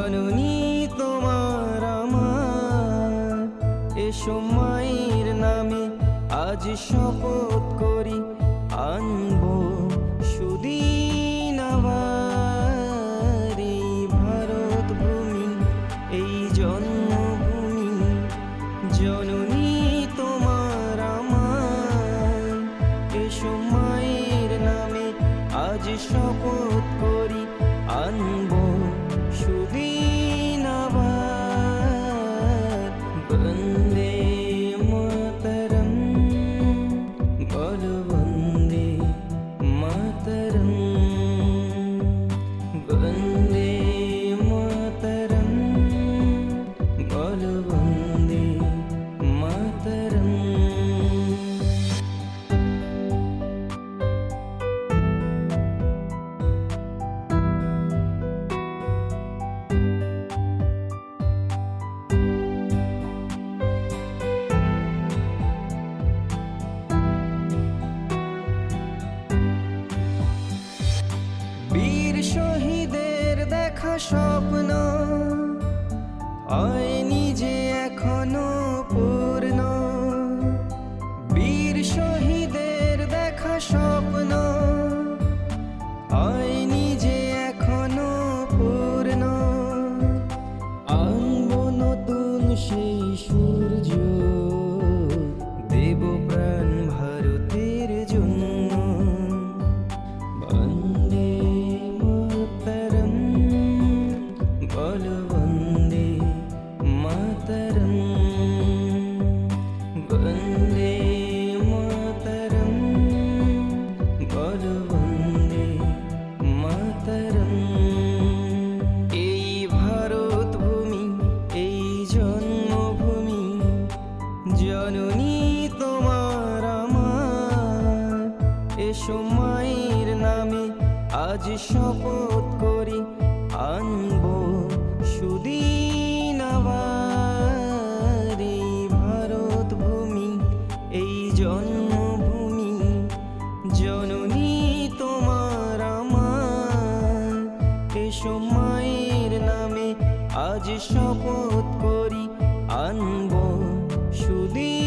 জননী তোমার আমার। এসো মায়ের নামে আজ শপথ করি, আনব সুদিন আবার এই ভারত ভূমি, এই জন্মভূমি জননী তোমার আমার। এসো মায়ের নামে আজ শপথ করি, আনব দেখা স্বপ্ন হয়নি জননী তোমার আমার। এসো মায়ের নামে আজ শপথ করি আনব সময়ের নামে আজ শপথ করি আনব সুদী